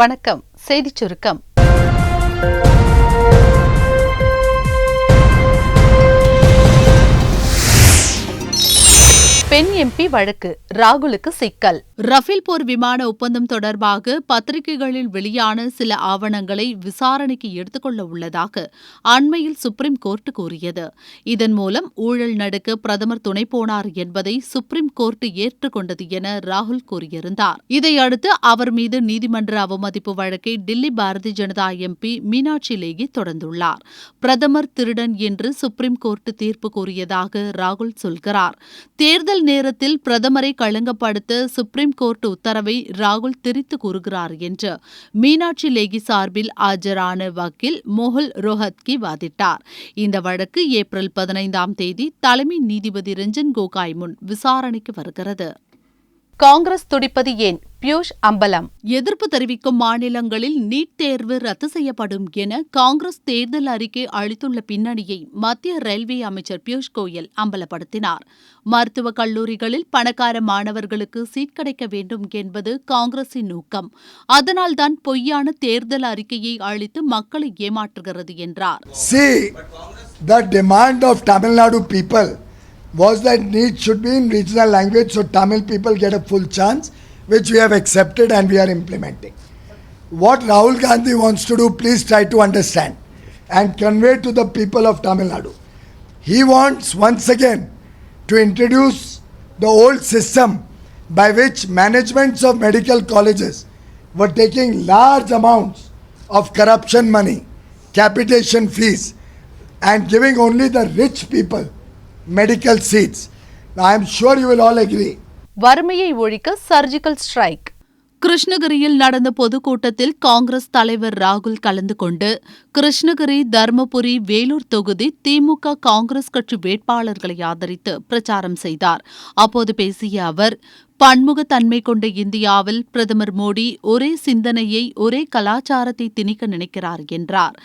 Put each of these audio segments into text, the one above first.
வணக்கம். செய்திச் சுருக்கம். பெண் எம்பி வழக்கு ராகுலுக்கு சிக்கல். ரஃபேல் போர் விமான ஒப்பந்தம் தொடர்பாக பத்திரிகைகளில் வெளியான சில ஆவணங்களை விசாரணைக்கு எடுத்துக்கொள்ள உள்ளதாக அண்மையில் சுப்ரீம் கோர்ட் கூறியது. இதன் மூலம் ஊழல் நடக்க பிரதமர் துணை போனார் என்பதை சுப்ரீம் கோர்ட் ஏற்றுக்கொண்டது என ராகுல் கூறியிருந்தார். இதையடுத்து அவர் மீது நீதிமன்ற அவமதிப்பு வழக்கை டில்லி பாரதிய ஜனதா எம்பி மீனாட்சி லேகி தொடர்ந்துள்ளார். பிரதமர் திருடன் என்று சுப்ரீம் கோர்ட் தீர்ப்பு கூறியதாக ராகுல் சொல்கிறார். தேர்தல் நேரத்தில் பிரதமரை களங்கப்படுத்த சுப்ரீம் கோர்ட் உத்தரவை ராகுல் திரித்து கூறுகிறார் என்று மீனாட்சி லேகி சார்பில் ஆஜரான வக்கீல் மோகுல் ரோஹத்கி வாதிட்டார். இந்த வழக்கு ஏப்ரல் பதினைந்தாம் தேதி தலைமை நீதிபதி ரஞ்சன் கோகாய் முன் விசாரணைக்கு வருகிறது. காங்கிரஸ் துடிப்பது ஏன்? பியூஷ் அம்பலம். எதிர்ப்பு தெரிவிக்கும் மாநிலங்களில் நீட் தேர்வு ரத்து செய்யப்படும் என காங்கிரஸ் தேர்தல் அறிக்கை அளித்துள்ள பின்னணியை மத்திய ரயில்வே அமைச்சர் பியூஷ் கோயல் அம்பலப்படுத்தினார். மருத்துவக் கல்லூரிகளில் பணக்கார மாணவர்களுக்கு சீட் கிடைக்க வேண்டும் என்பது காங்கிரசின் நோக்கம். அதனால்தான் பொய்யான தேர்தல் அறிக்கையை அளித்து மக்களை ஏமாற்றுகிறது என்றார். See, the demand of Tamil Nadu people was that NEET should be in regional language so Tamil people get a full chance, which we have accepted and we are implementing. What Rahul Gandhi wants to do, please try to understand and convey to the people of Tamil Nadu. He wants once again to introduce the old system by which managements of medical colleges were taking large amounts of corruption money, capitation fees, and giving only the rich people medical seats. Now, I am sure you will all agree. வறுமையை ஒழிக்க surgical strike கிருஷ்ணகிரியில் நடந்த பொதுக்கூட்டத்தில் காங்கிரஸ் தலைவர் ராகுல் கலந்து கொண்டு கிருஷ்ணகிரி தர்மபுரி வேலூர் தொகுதி திமுக காங்கிரஸ் கட்சி வேட்பாளர்களை ஆதரித்து பிரச்சாரம் செய்தார். அப்போது பேசிய அவர் பன்முகத்தன்மை கொண்ட இந்தியாவில் பிரதமர் மோடி ஒரே சிந்தனையை ஒரே கலாச்சாரத்தை திணிக்க நினைக்கிறார் என்றார்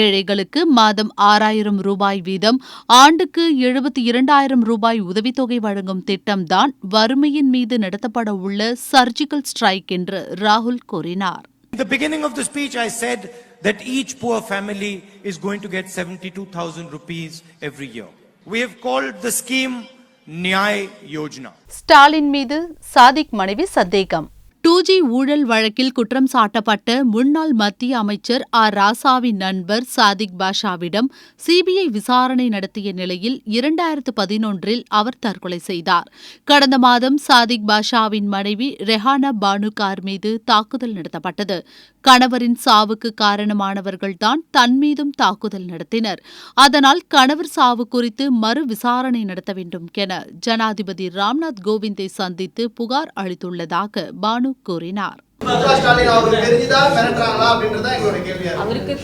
ஏழைகளுக்கு மாதம் ஆறாயிரம் ரூபாய் வீதம் ஆண்டுக்கு எழுபத்தி இரண்டாயிரம் ரூபாய் உதவித்தொகை வழங்கும் திட்டம்தான் வறுமையின் மீது நடத்தப்பட உள்ள சர்ஜிக்கல் ஸ்ட்ரைக் என்று ராகுல் கூறினார் In the beginning of the speech, I said that each poor family is going to get 72,000 rupees every year. We have called the scheme நியாய யோஜனா ஸ்டாலின் மீது சாதிக் மனைவி சந்தேகம். டூ ஜி ஊழல் வழக்கில் குற்றம் சாட்டப்பட்ட முன்னாள் மத்திய அமைச்சர் ஆர். ராசாவின் நண்பர் சாதிக் பாஷாவிடம் சிபிஐ விசாரணை நடத்திய நிலையில் இரண்டாயிரத்து பதினொன்றில் அவர் தற்கொலை செய்தார். கடந்த மாதம் சாதிக் பாஷாவின் மனைவி ரெஹானா பானுகார் மீது தாக்குதல் நடத்தப்பட்டது. கணவரின் சாவுக்கு காரணமானவர்கள்தான் தன் மீதும் தாக்குதல் நடத்தினர். அதனால் கணவர் சாவு குறித்து மறு விசாரணை நடத்த வேண்டும் என ஜனாதிபதி ராம்நாத் கோவிந்தை சந்தித்து புகார் அளித்துள்ளதாக பானு கூறினார்.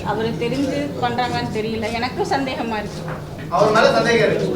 அவருக்கு தெரிஞ்சு பண்றாங்கன்னு தெரியல. எனக்கும் சந்தேகம் இருக்கு.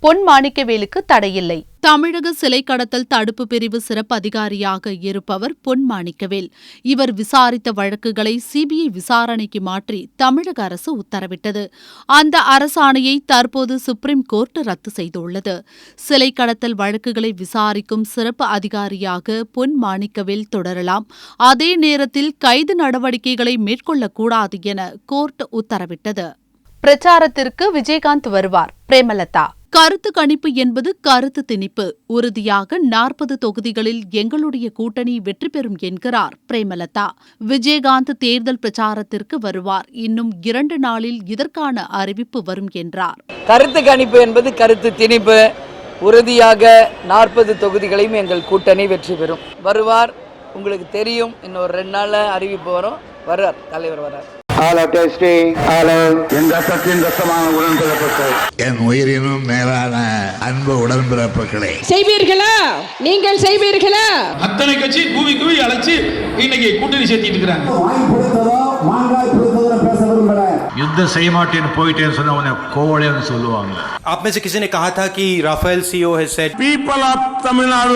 பொன் மாணிக்கவேலுக்கு தடையில்லை. தமிழக சிலை கடத்தல் தடுப்பு பிரிவு சிறப்பு அதிகாரியாக இருப்பவர் பொன் மாணிக்கவேல். இவர் விசாரித்த வழக்குகளை சிபிஐ விசாரணைக்கு மாற்றி தமிழக அரசு உத்தரவிட்டது. அந்த அரசாணையை தற்போது சுப்ரீம் கோர்ட் ரத்து செய்துள்ளது. சிலை கடத்தல் வழக்குகளை விசாரிக்கும் சிறப்பு அதிகாரியாக பொன் மாணிக்கவேல் தொடரலாம். அதே நேரத்தில் கைது நடவடிக்கைகளை மேற்கொள்ளக்கூடாது என கோர்ட் உத்தரவிட்டது. பிரச்சாரத்திற்கு விஜயகாந்த் வருவார். பிரேமலதா. கருத்து கணிப்பு என்பது கருத்து திணிப்பு. உறுதியாக நாற்பது தொகுதிகளில் எங்களுடைய கூட்டணி வெற்றி பெறும் என்கிறார் பிரேமலதா. விஜயகாந்த் தேர்தல் பிரச்சாரத்திற்கு வருவார். இன்னும் இரண்டு நாளில் இதற்கான அறிவிப்பு வரும் என்றார். கருத்து கணிப்பு என்பது கருத்து திணிப்பு. உறுதியாக நாற்பது தொகுதிகளையும் எங்கள் கூட்டணி வெற்றி பெறும். வருவார் உங்களுக்கு தெரியும் இன்னொரு ரெண்டு நாள்ல அறிவிப்பு வரும் வர்றார் தலைவர் வர்றார் ஹலோ டெஸ்டி ஹலோ என் ரத்தத்தின் ரத்தமான உடன்பிறப்புகள் என் உயிரினும் மேலான அன்பு உடன்பிறப்புகளே செய்வீர்களா நீங்கள் செய்வீர்களா அத்தனை கட்சி கூவி கூவி அழைச்சு இன்னைக்கு கூட்டணி சேர்த்திட்டு இருக்கிறாங்க யுத்தம் செய்ய மாட்டேன்னு போயிட்டேன்னு சொன்ன உடனே கோவலேன்னு சொல்லுவாங்க आप में से किसी ने कहा था कि Rafale CEO has said people of Tamil Nadu